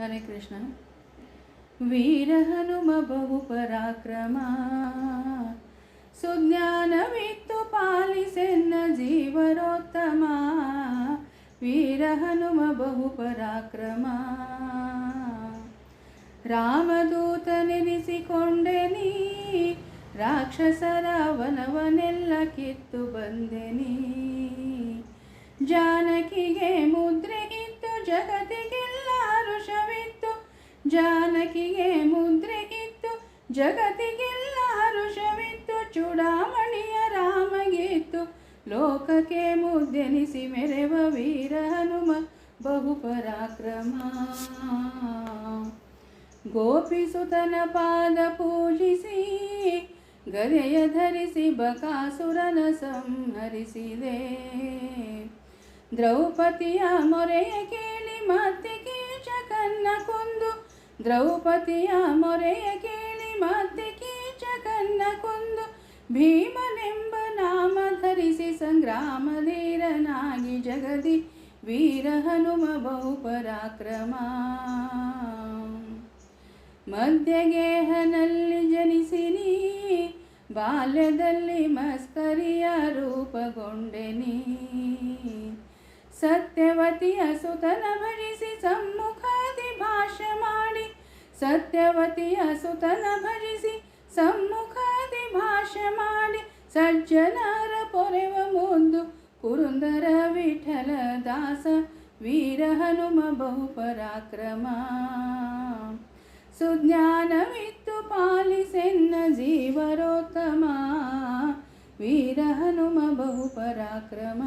ಹರೇ ಕೃಷ್ಣ ವೀರ ಹನುಮ ಬಹು ಪರಾಕ್ರಮ. ಸುಜ್ಞಾನವಿತ್ತು ಪಾಲಿಸೆನ್ನ ಜೀವರೋತ್ತಮ ವೀರ ಹನುಮ ಬಹು ಪರಾಕ್ರಮ. ರಾಮದೂತನೆನಿಸಿಕೊಂಡೆ ನೀ. ರಾಕ್ಷಸರ ವನವನೆಲ್ಲ ಕಿತ್ತು ಬಂದೆ ನೀ. ಜಾನಕಿಗೆ ಮುದ್ರೆ ಇತ್ತು ಜಗತ್ತಿಗೆ. ಜಾನಕಿಗೆ ಮುದ್ರೆ ಇತ್ತು, ಜಗತ್ತಿಗೆಲ್ಲ ಹರುಷವಿತ್ತು, ಚೂಡಾಮಣಿಯ ರಾಮಗಿತ್ತು ಲೋಕಕ್ಕೆ ಮುದ್ದೆನಿಸಿ ಮೆರೆವ ವೀರ ಹನುಮ ಬಹು ಪರಾಕ್ರಮ ಗೋಪಿಸುತನ ಪಾದ ಪೂಜಿಸಿ, ಗದೆಯ ಧರಿಸಿ ಬಕಾಸುರನ ಸಂಹರಿಸಿದೆ. ದ್ರೌಪದಿಯ ಮೊರೆಯ ಕೇಳಿ ಮತ್ತೆ ದ್ರೌಪದಿಯ ಮೊರೆಯ ಕೇಳಿ ಮತ್ತೆ ಕೀಚಕನ್ನ ಕೊಂದು ಭೀಮನೆಂಬ ನಾಮ ಧರಿಸಿ ಸಂಗ್ರಾಮಧೀರನಾಗಿ ಜಗದಿ ವೀರ ಹನುಮ ಬಹು ಪರಾಕ್ರಮ ಮಧ್ಯಗೇಹನಲ್ಲಿ ಜನಿಸಿನಿ, ಬಾಲ್ಯದಲ್ಲಿ ಮಸ್ಕರಿಯ ರೂಪಗೊಂಡೆನಿ. ಸತ್ಯವತಿಯ ಸುತನ ಭರಿಸಿ ಸಂ ಸತ್ಯವತಿಯ ಸುತನ ಭಜಿಸಿ ಸಮ್ಮುಖಾದಿ ಭಾಷೆ ಮಾಡಿ ಸಜ್ಜನರ ಪೊರೆವ ಮುಂದು ಪುರಂದರ ವಿಠಲ ದಾಸ ವೀರ ಹನುಮ ಬಹು ಪರಾಕ್ರಮ ಸುಜ್ಞಾನವಿತ್ತು ಪಾಲಿಸೆನ್ನ ಜೀವರೋತ್ತಮ ವೀರ ಹನುಮ ಬಹು ಪರಾಕ್ರಮ